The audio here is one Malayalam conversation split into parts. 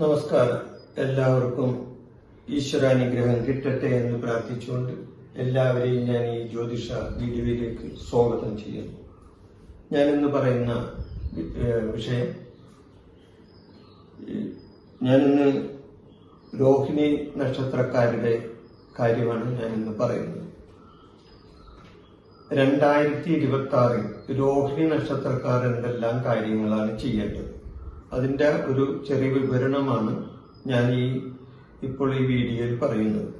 നമസ്കാരം. എല്ലാവർക്കും ഈശ്വരാനുഗ്രഹം കിട്ടട്ടെ എന്ന് പ്രാർത്ഥിച്ചുകൊണ്ട് എല്ലാവരെയും ഞാൻ ഈ ജ്യോതിഷ വീഡിയോയിലേക്ക് സ്വാഗതം ചെയ്യുന്നു. ഞാൻ ഇന്ന് പറയുന്ന വിഷയം ഞാനിന്ന് രോഹിണി നക്ഷത്രക്കാരുടെ കാര്യമാണ് ഞാനിന്ന് പറയുന്നത്. രണ്ടായിരത്തി ഇരുപത്തി ആറിൽ രോഹിണി നക്ഷത്രക്കാർ എന്തെല്ലാം കാര്യങ്ങളാണ് ചെയ്യേണ്ടത്? അതിന്റെ ഒരു ചെറിയ വിവരണമാണ് ഞാൻ ഈ ഇപ്പോൾ ഈ വീഡിയോയിൽ പറയുന്നത്.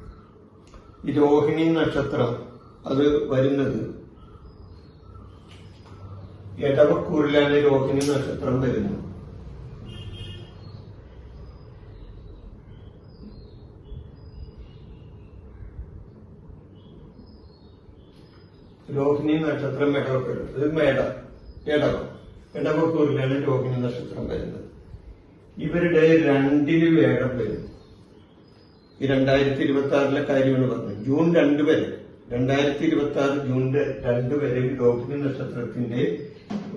ഈ രോഹിണി നക്ഷത്രം അത് വരുന്നത് എടവക്കൂറിലാണ് രോഹിണി നക്ഷത്രം വരുന്നത്. രോഹിണി നക്ഷത്രം ഇത് മേട ഇടവം ഇടവക്കൂറിലാണ് രോഹിണി നക്ഷത്രം വരുന്നത്. ഇവരുടെ രണ്ടിന് വേടം വരും. ഈ രണ്ടായിരത്തി ഇരുപത്തി ആറിലെ കാര്യമാണ് പറഞ്ഞത്. ജൂൺ രണ്ട് വരെ രണ്ടായിരത്തി ഇരുപത്തി ആറ് ജൂൺ രണ്ട് വരെ രോഹിണി നക്ഷത്രത്തിന്റെ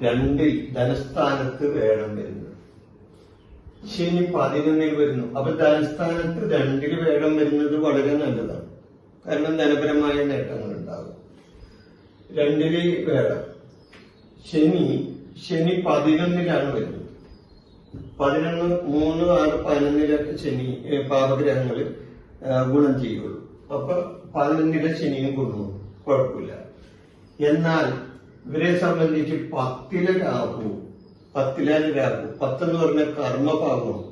രണ്ടിൽ ധനസ്ഥാനത്ത് വേടം വരുന്നത്. ശനി പതിനൊന്നിൽ വരുന്നു. അപ്പൊ ധനസ്ഥാനത്ത് രണ്ടിൽ വേടം വരുന്നത് വളരെ നല്ലതാണ്. കാരണം ധനപരമായ നേട്ടങ്ങൾ രണ്ടിൽ വേറെ. ശനി ശനി പതിനൊന്നിലാണ് വരുന്നത്. പതിനൊന്ന് മൂന്ന് ആറ് പതിനൊന്നിലൊക്കെ ശനി പാപഗ്രഹങ്ങൾ ഗുണം ചെയ്യുള്ളൂ. അപ്പൊ പതിനൊന്നിലെ ശനിയും കൊണ്ടുപോകും കുഴപ്പമില്ല. എന്നാൽ ഇവരെ സംബന്ധിച്ച് പത്തിലെ രാഹു പത്തിലാണ് രാഹു. പത്തെന്ന് പറഞ്ഞ കർമ്മഭാഗമാണ്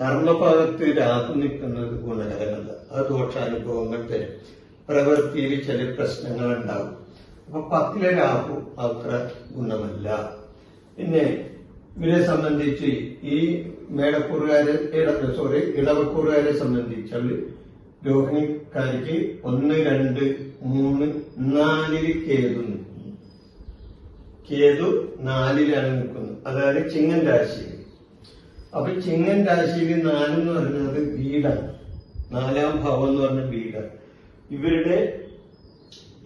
കർമ്മഭാഗത്ത് രാഹു നിൽക്കുന്നത് ഗുണകരമല്ല. അത് ദോഷാനുഭവങ്ങൾ തരും. പ്രവൃത്തിയിൽ ചില പ്രശ്നങ്ങൾ ഉണ്ടാകും അപ്പൊ പത്തിലെ രാഹു അത്ര ഗുണമല്ല. പിന്നെ ഇവരെ സംബന്ധിച്ച് ഈ മേടക്കൂറുകാരെ സോറി ഇടവക്കൂറുകാരെ സംബന്ധിച്ചാൽ രോഹിണിക്കാർക്ക് ഒന്ന് രണ്ട് മൂന്ന് നാലിൽ കേതു നിൽക്കുന്നു. കേതു നാലിലാണ് നിൽക്കുന്നത്. അതായത് ചിങ്ങൻ രാശിയിൽ. അപ്പൊ ചിങ്ങൻ രാശിയിൽ നാലെന്ന് പറയുന്നത് വീടാണ്. നാലാം ഭാവം എന്ന് പറഞ്ഞ വീടാണ്. ഇവരുടെ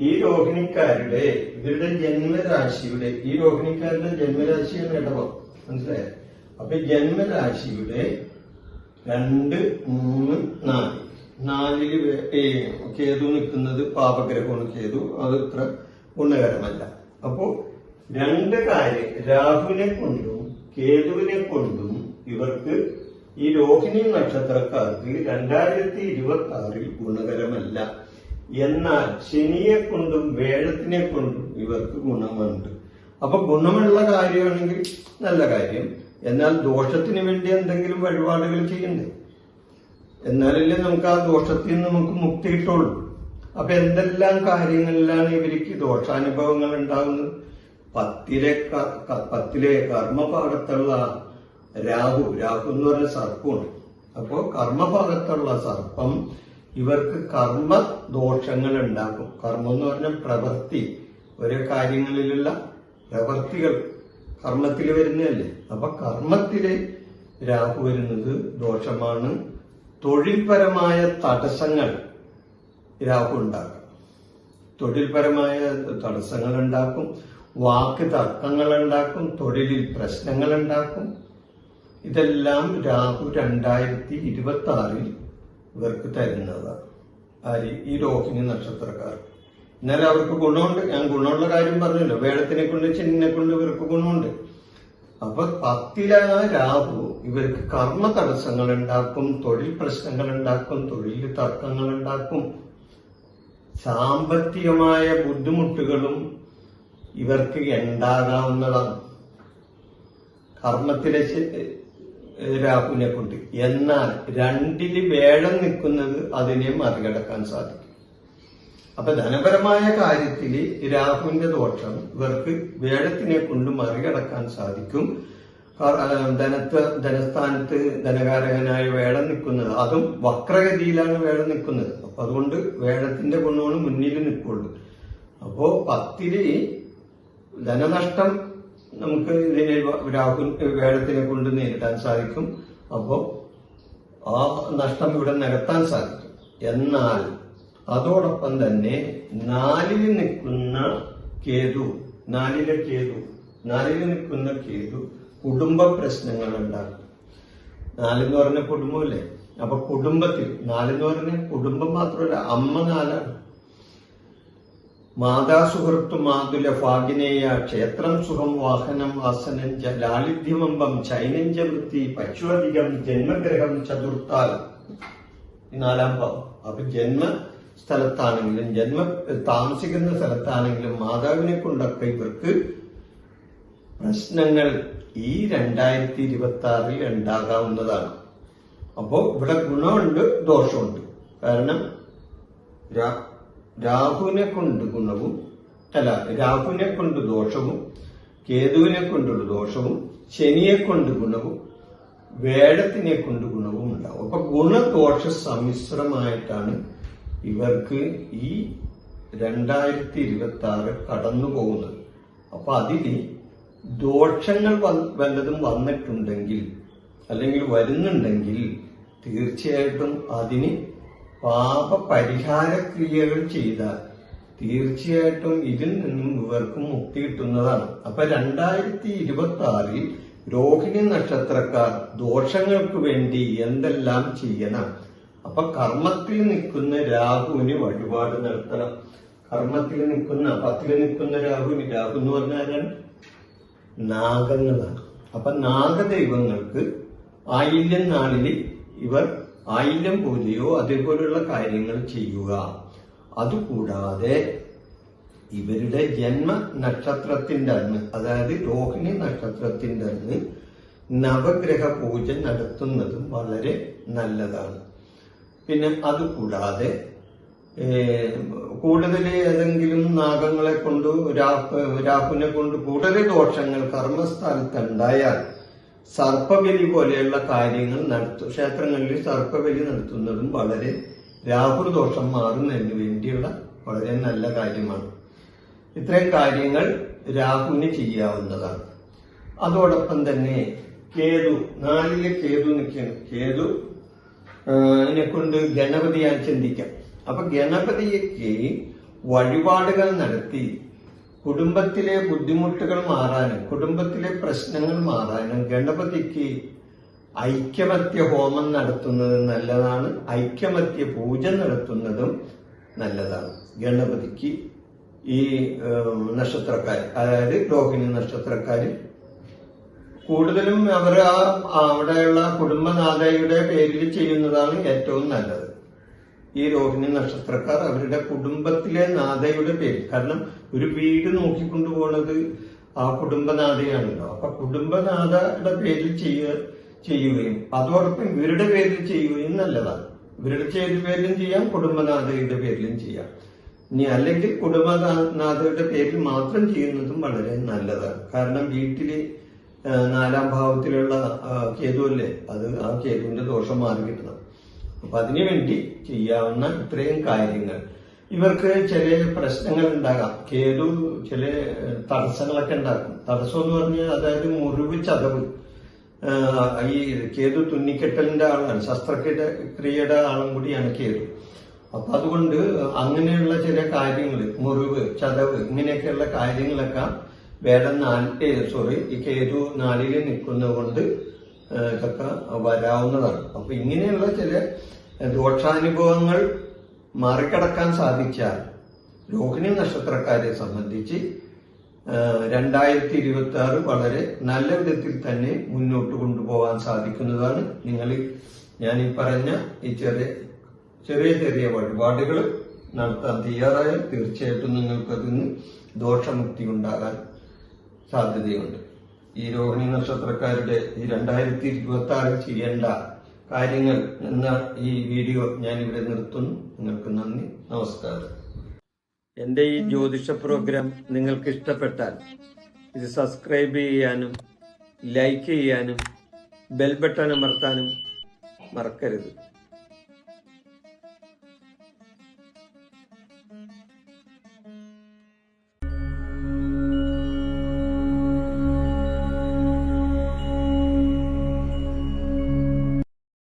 ഈ രോഹിണിക്കാരുടെ ഇവരുടെ ജന്മരാശിയുടെ ഈ രോഹിണിക്കാരുടെ ജന്മരാശിയാണ് ഇടവം മനസ്സിലായോ? അപ്പൊ ജന്മരാശിയുടെ രണ്ട് മൂന്ന് നാല്. നാലിൽ കേതു നിൽക്കുന്നത് പാപഗ്രഹമാണ് കേതു. അത് ഇത്ര ഗുണകരമല്ല. അപ്പോ രണ്ട് കാര്യം രാഹുവിനെ കൊണ്ടും കേതുവിനെ കൊണ്ടും ഇവർക്ക് ഈ രോഹിണി നക്ഷത്രക്കാർക്ക് രണ്ടായിരത്തി ഇരുപത്തി ആറിൽ ഗുണകരമല്ല. എന്നാൽ ശനിയെ കൊണ്ടും വേഴത്തിനെ കൊണ്ടും ഇവർക്ക് ഗുണമുണ്ട്. അപ്പൊ ഗുണമുള്ള കാര്യമാണെങ്കിൽ നല്ല കാര്യം. എന്നാൽ ദോഷത്തിന് വേണ്ടി എന്തെങ്കിലും വഴിപാടുകൾ ചെയ്യണ്ടേ? എന്നാലല്ലേ നമുക്ക് ആ ദോഷത്തിൽ നിന്ന് നമുക്ക് മുക്തി കിട്ടുള്ളൂ. അപ്പൊ എന്തെല്ലാം കാര്യങ്ങളിലാണ് ഇവർക്ക് ദോഷാനുഭവങ്ങൾ ഉണ്ടാകുന്നത് പത്തിലെ പത്തിലെ കർമ്മഭാഗത്തുള്ള രാഹു രാഹു എന്ന് പറഞ്ഞ സർപ്പമാണ് അപ്പോ കർമ്മഭാഗത്തുള്ള സർപ്പം ഇവർക്ക് കർമ്മ ദോഷങ്ങൾ ഉണ്ടാക്കും കർമ്മം എന്ന് പറഞ്ഞ പ്രവൃത്തി. ഓരോ കാര്യങ്ങളിലുള്ള പ്രവൃത്തികൾ കർമ്മത്തിൽ വരുന്നതല്ലേ? അപ്പൊ കർമ്മത്തിലെ രാഹു വരുന്നത് ദോഷമാണ്. തൊഴിൽപരമായ തടസ്സങ്ങൾ രാഹു ഉണ്ടാക്കും. തൊഴിൽപരമായ തടസ്സങ്ങൾ ഉണ്ടാക്കും വാക്ക് തർക്കങ്ങൾ ഉണ്ടാക്കും തൊഴിലിൽ പ്രശ്നങ്ങൾ ഉണ്ടാക്കും ഇതെല്ലാം രാഹു രണ്ടായിരത്തി ഇരുപത്തി ആറിൽ ഇവർക്ക് തരുന്നതാണ് ആര്? ഈ രോഹിണി നക്ഷത്രക്കാർ. എന്നാലും അവർക്ക് ഗുണമുണ്ട്. ഞാൻ ഗുണമുള്ള കാര്യം പറഞ്ഞല്ലോ. വേടത്തിനെ കൊണ്ട് ചെന്നിനെ കൊണ്ട് ഇവർക്ക് ഗുണമുണ്ട്. അപ്പൊ പത്തില രാഹു ഇവർക്ക് കർമ്മ തടസ്സങ്ങൾ ഉണ്ടാക്കും തൊഴിൽ പ്രശ്നങ്ങൾ ഉണ്ടാക്കും തൊഴിൽ തർക്കങ്ങൾ ഉണ്ടാക്കും. സാമ്പത്തികമായ ബുദ്ധിമുട്ടുകളും ഇവർക്ക് ഉണ്ടാകാവുന്നതാണ്. കർമ്മത്തിലെ രാഹുവിനെ കൊണ്ട് എന്നാൽ രണ്ടിൽ വേഴം നിൽക്കുന്നത് അതിനെ മറികടക്കാൻ സാധിക്കും. അപ്പൊ ധനപരമായ കാര്യത്തിൽ രാഹുവിന്റെ ദോഷം ഇവർക്ക് വേഴത്തിനെ കൊണ്ട് മറികടക്കാൻ സാധിക്കും. ധനത്ത് ധനസ്ഥാനത്ത് ധനകാരകനായ വേഴം നിൽക്കുന്നത് അതും വക്രഗതിയിലാണ് വേഴം നിൽക്കുന്നത്. അപ്പൊ അതുകൊണ്ട് വേഴത്തിന്റെ ഗുണമാണ് മുന്നിൽ നിൽക്കുള്ളൂ. അപ്പോ പത്തിൽ ധനനഷ്ടം നമുക്ക് ഇതിനെ രാഹു വേഴത്തിനെ കൊണ്ട് നേരിടാൻ സാധിക്കും. അപ്പോൾ ആ നഷ്ടം ഇവിടെ നികത്താൻ സാധിക്കും. എന്നാൽ അതോടൊപ്പം തന്നെ നാലിൽ നിൽക്കുന്ന കേതു നാലിലെ കേതു നാലിൽ നിൽക്കുന്ന കേതു കുടുംബ പ്രശ്നങ്ങൾ ഉണ്ടാകും നാലെന്ന് പറഞ്ഞ കുടുംബമല്ലേ അപ്പൊ കുടുംബത്തിൽ നാലെന്ന് പറഞ്ഞ കുടുംബം മാത്രമല്ല അമ്മ നാലാണ്. മാതാ സുഹൃത്തു മാതുല ഭാഗിനേയ ക്ഷേത്രം സുഖം വാഹനം വാസനം ച ലാളിത്യമമ്പം ചൈനഞ്ച വൃത്തി പശുവധികം ജന്മഗ്രഹം ചതുർത്ഥാൽ. നാലാം ഭാവം. അപ്പൊ ജന്മ സ്ഥലത്താണെങ്കിലും ജന്മ താമസിക്കുന്ന സ്ഥലത്താണെങ്കിലും മാതാവിനെ കൊണ്ടൊക്കെ ഇവർക്ക് പ്രശ്നങ്ങൾ ഈ രണ്ടായിരത്തി ഇരുപത്തി ആറിൽ ഉണ്ടാകാവുന്നതാണ്. അപ്പോ ഇവിടെ ഗുണമുണ്ട് ദോഷമുണ്ട്. കാരണം രാഹുവിനെ കൊണ്ട് ഗുണവും അല്ല രാഹുവിനെ കൊണ്ട് ദോഷവും കേതുവിനെ കൊണ്ടുള്ള ദോഷവും ശനിയെ കൊണ്ട് ഗുണവും വേടത്തിനെ കൊണ്ട് ഗുണവും ഉണ്ടാവും. അപ്പൊ ഗുണദോഷ സമ്മിശ്രമായിട്ടാണ് ഇവർക്ക് ഈ രണ്ടായിരത്തി ഇരുപത്തി ആറ് കടന്നു പോകുന്നത്. അപ്പൊ അതിൽ ദോഷങ്ങൾ വല്ലതും വന്നിട്ടുണ്ടെങ്കിൽ അല്ലെങ്കിൽ വരുന്നുണ്ടെങ്കിൽ തീർച്ചയായിട്ടും അതിന് പാപ പരിഹാര ക്രിയകൾ ചെയ്താൽ തീർച്ചയായിട്ടും ഇതിൽ നിന്നും ഇവർക്ക് മുക്തി കിട്ടുന്നതാണ്. അപ്പൊ രണ്ടായിരത്തി ഇരുപത്തി ആറിൽ രോഹിണി നക്ഷത്രക്കാർ ദോഷങ്ങൾക്ക് വേണ്ടി എന്തെല്ലാം ചെയ്യണം? അപ്പൊ കർമ്മത്തിൽ നിൽക്കുന്ന രാഹുവിന് വഴിപാട് നടത്തണം. കർമ്മത്തിൽ നിൽക്കുന്ന പത്തിൽ നിൽക്കുന്ന രാഹുവിന് രാഹു എന്ന് പറഞ്ഞാൽ നാഗങ്ങളാണ്. അപ്പൊ നാഗദൈവങ്ങൾക്ക് ആയില്യം നാളിൽ ഇവർ ആയില്യം പോലെയോ അതേപോലെയുള്ള കാര്യങ്ങൾ ചെയ്യുക. അതുകൂടാതെ ഇവരുടെ ജന്മ നക്ഷത്രത്തിന്റെ അന്ന് അതായത് രോഹിണി നക്ഷത്രത്തിന്റെ അന്ന് നവഗ്രഹ പൂജ നടത്തുന്നതും വളരെ നല്ലതാണ്. പിന്നെ അതുകൂടാതെ കൂടുതൽ ഏതെങ്കിലും നാഗങ്ങളെ കൊണ്ട് രാഹു രാഹുവിനെ കൊണ്ട് കൂടുതൽ ദോഷങ്ങൾ കർമ്മസ്ഥാനത്ത് ഉണ്ടായാൽ സർപ്പബലി പോലെയുള്ള കാര്യങ്ങൾ നടത്തും. ക്ഷേത്രങ്ങളിൽ സർപ്പബലി നടത്തുന്നതും വളരെ രാഹുദോഷം മാറുന്നതിന് വേണ്ടിയുള്ള വളരെ നല്ല കാര്യമാണ്. ഇത്രയും കാര്യങ്ങൾ രാഹുവിന് ചെയ്യാവുന്നതാണ്. അതോടൊപ്പം തന്നെ കേതു നാലിലെ കേതു നിൽക്കുകയാണ് കേതു അതിനെ കൊണ്ട് ഗണപതിയാൻ ചിന്തിക്കാം. അപ്പൊ ഗണപതിക്ക് വഴിപാടുകൾ നടത്തി കുടുംബത്തിലെ ബുദ്ധിമുട്ടുകൾ മാറാനും കുടുംബത്തിലെ പ്രശ്നങ്ങൾ മാറാനും ഗണപതിക്ക് ഐക്യമത്യ ഹോമം നടത്തുന്നത് നല്ലതാണ്. ഐക്യമത്യ പൂജ നടത്തുന്നതും നല്ലതാണ്. ഗണപതിക്ക് ഈ നക്ഷത്രക്കാർ അതായത് രോഹിണി നക്ഷത്രക്കാർ കൂടുതലും അവർ ആ അവിടെയുള്ള കുടുംബനാഥയുടെ പേരിൽ ചെയ്യുന്നതാണ് ഏറ്റവും നല്ലത്. ഈ രോഹിണി നക്ഷത്രക്കാർ അവരുടെ കുടുംബത്തിലെ നാഥയുടെ പേര്. കാരണം ഒരു വീട് നോക്കിക്കൊണ്ടു പോണത് ആ കുടുംബനാഥയാണല്ലോ. അപ്പൊ കുടുംബനാഥയുടെ പേരിൽ ചെയ്യുക ചെയ്യുകയും അതോടൊപ്പം ഇവരുടെ പേരിൽ ചെയ്യുകയും നല്ലതാണ്. ഇവരുടെ ചെയ്ത പേരിലും ചെയ്യാം കുടുംബനാഥയുടെ പേരിലും ചെയ്യാം. ഇനി അല്ലെങ്കിൽ കുടുംബനാഥയുടെ പേരിൽ മാത്രം ചെയ്യുന്നതും വളരെ നല്ലതാണ്. കാരണം വീട്ടിൽ നാലാം ഭാവത്തിലുള്ള കേതുവല്ലേ? അത് ആ കേതുവിന്റെ ദോഷം മാറി കിട്ടണം അപ്പൊ അതിനുവേണ്ടി ചെയ്യാവുന്ന ഇത്രയും കാര്യങ്ങൾ. ഇവർക്ക് ചില പ്രശ്നങ്ങൾ ഉണ്ടാകാം. കേതു ചില തടസ്സങ്ങളൊക്കെ ഉണ്ടാക്കും. തടസ്സം എന്ന് പറഞ്ഞാൽ അതായത് മുറിവ് ചതവ്. ഈ കേതു തുന്നിക്കെട്ടലിന്റെ ആളാണ്. ശസ്ത്രക്രിയ ക്രിയയുടെ ആളും കൂടിയാണ് കേതു അപ്പൊ അതുകൊണ്ട് അങ്ങനെയുള്ള ചില കാര്യങ്ങൾ മുറിവ് ചതവ് ഇങ്ങനെയൊക്കെയുള്ള കാര്യങ്ങളൊക്കെ വേടം നാല് സോറി ഈ കേതു നാലിൽ നിൽക്കുന്നത് കൊണ്ട് ഇതൊക്കെ വരാവുന്നതാണ്. അപ്പൊ ഇങ്ങനെയുള്ള ചില ദോഷാനുഭവങ്ങൾ മറികടക്കാൻ സാധിച്ചാൽ രോഹിണി നക്ഷത്രക്കാരെ സംബന്ധിച്ച് രണ്ടായിരത്തി ഇരുപത്തി ആറ് വളരെ നല്ല വിധത്തിൽ തന്നെ മുന്നോട്ട് കൊണ്ടുപോകാൻ സാധിക്കുന്നതാണ്. നിങ്ങൾ ഞാൻ ഈ പറഞ്ഞ ഈ ചെറിയ ചെറിയ ചെറിയ വഴിപാടുകൾ നടത്താൻ തയ്യാറായാൽ തീർച്ചയായിട്ടും നിങ്ങൾക്കതിന് ദോഷമുക്തി ഉണ്ടാകാൻ സാധ്യതയുണ്ട്. ഈ രോഹിണി നക്ഷത്രക്കാരുടെ ഈ രണ്ടായിരത്തി ഇരുപത്തി ആറിൽ ചെയ്യേണ്ട കാര്യങ്ങൾ എന്ന ഈ വീഡിയോ ഞാൻ ഇവിടെ നിർത്തുന്നു. നിങ്ങൾക്ക് നന്ദി. നമസ്കാരം. എന്റെ ഈ ജ്യോതിഷ പ്രോഗ്രാം നിങ്ങൾക്ക് ഇഷ്ടപ്പെട്ടാൽ ഇത് സബ്സ്ക്രൈബ് ചെയ്യാനും ലൈക്ക് ചെയ്യാനും ബെൽ ബട്ടൺ അമർത്താനും മറക്കരുത്.